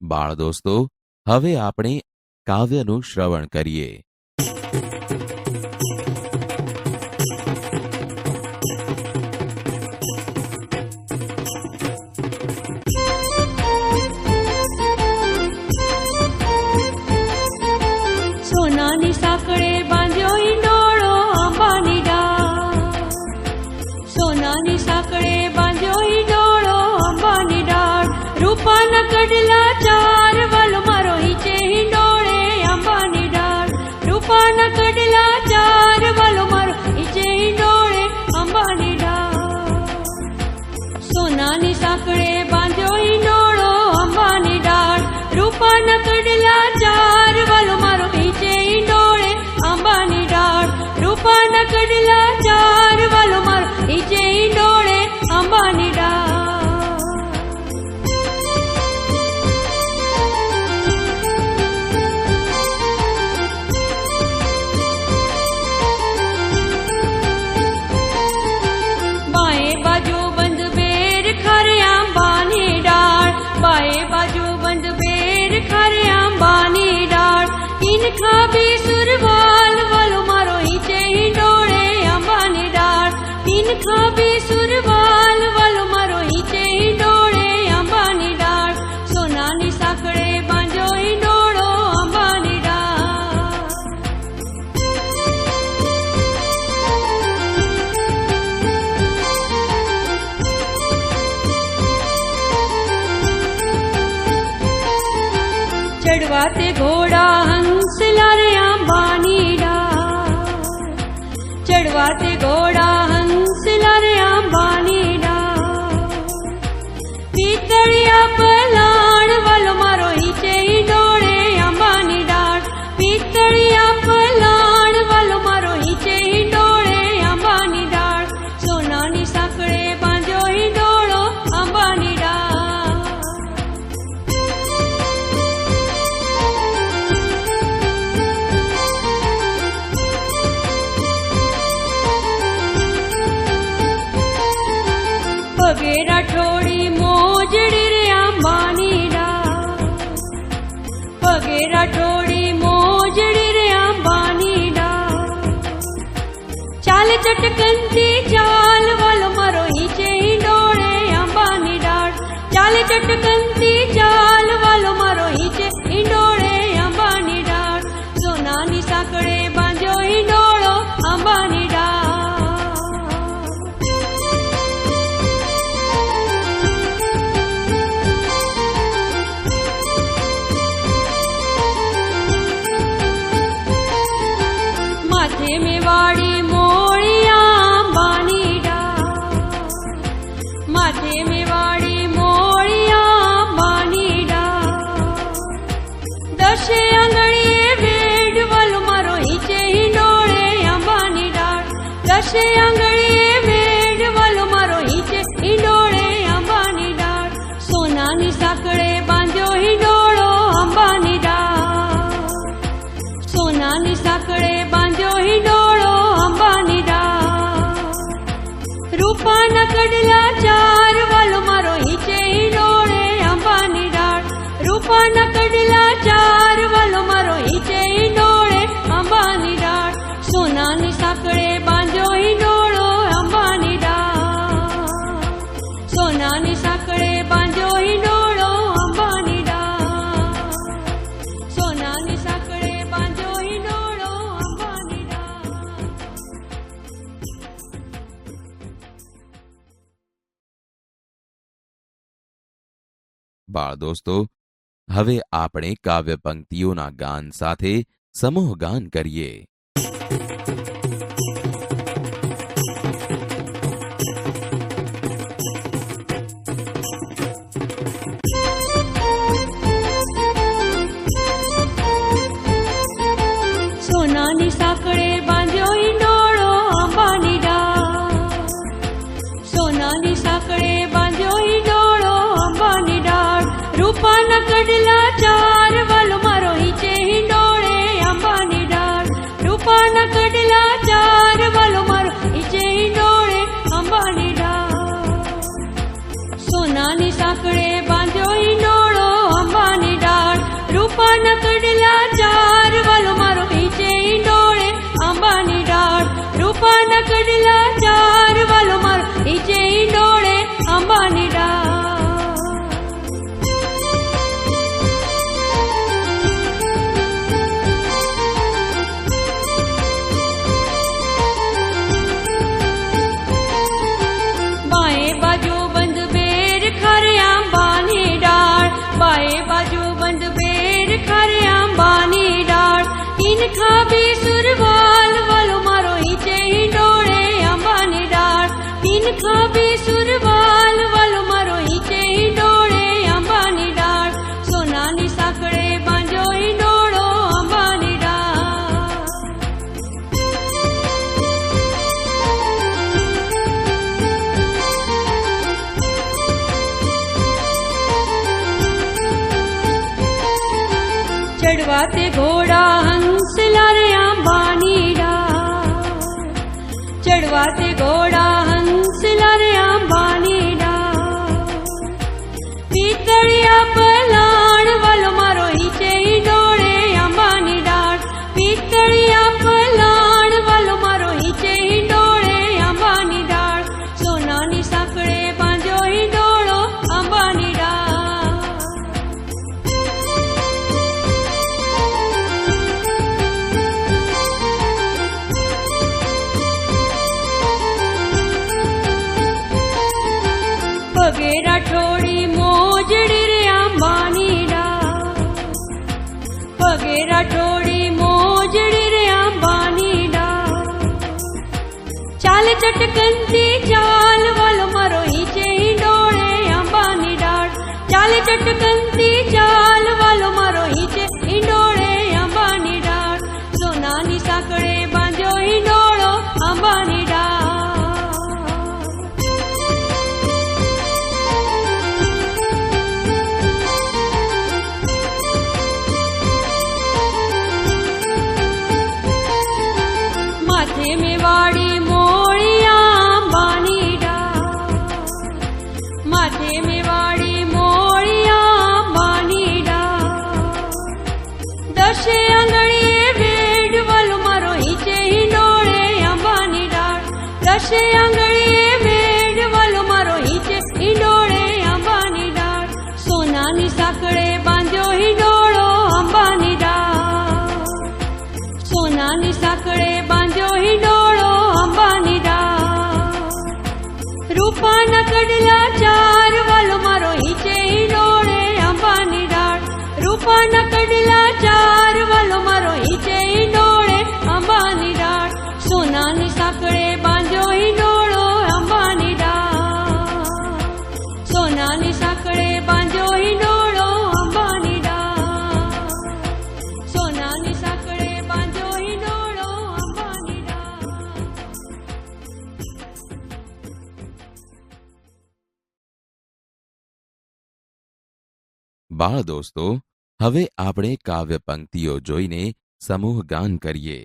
बाळ दोस्तों હવે આપણે કાવ્યનું શ્રવણ કરીએ સોનાની સાંકળે બાંધ્યો ઈ દોરો બનીડા સોનાની கடலாட்டா गाते घोड़ा हंस लारे अंबा नीला चढ़वाते घोड़ा हंस लारे अंबा नीला पीतलिया पला રાઠોડી મોજડી રે અંબાની ડા પગે રાઠોડી મોજડી રે અંબાની ડા ચાલ ચટકનથી ચાલ વાલો મારો હિચે ડોળે અંબાની ચાલ ચટકનથી આને સાકળે બાંજો હિનોળો અંબાની રા સોનાની સાકળે બાંજો હિનોળો અંબાની રા બાર દોસ્તો હવે આપણે કાવ્ય પંક્તિઓ ના ગાન સાથે সমূহ ગાન કરીએ अम्बा डाटला अम्बानि डाट सोनानि साकरे बाजि डोळो अम्बानि डाट रूपानार मारो चि डोळे अम्बानि डाट रूपान wonder. ते घोडा हंस लारे अंबानी डा घोडा વેરાઠોડી મોજડી રે આંબાની ડ પગે રાઠોડી મોજડી રે આંબાની ડ ચાલે ચટકેંતી ચાલ વાળ મરોહી જે ઈ ડોળે આંબાની ડ ચાલે ચટકેંતી ચાલ વાળ મરોહી જે ઈ ડોળે આંબાની ડ સોનાની સાકળ Shea. બાળ દોસ્તો હવે આપણે કાવ્ય પંક્તિઓ જોઈને સમૂહ ગાન કરીએ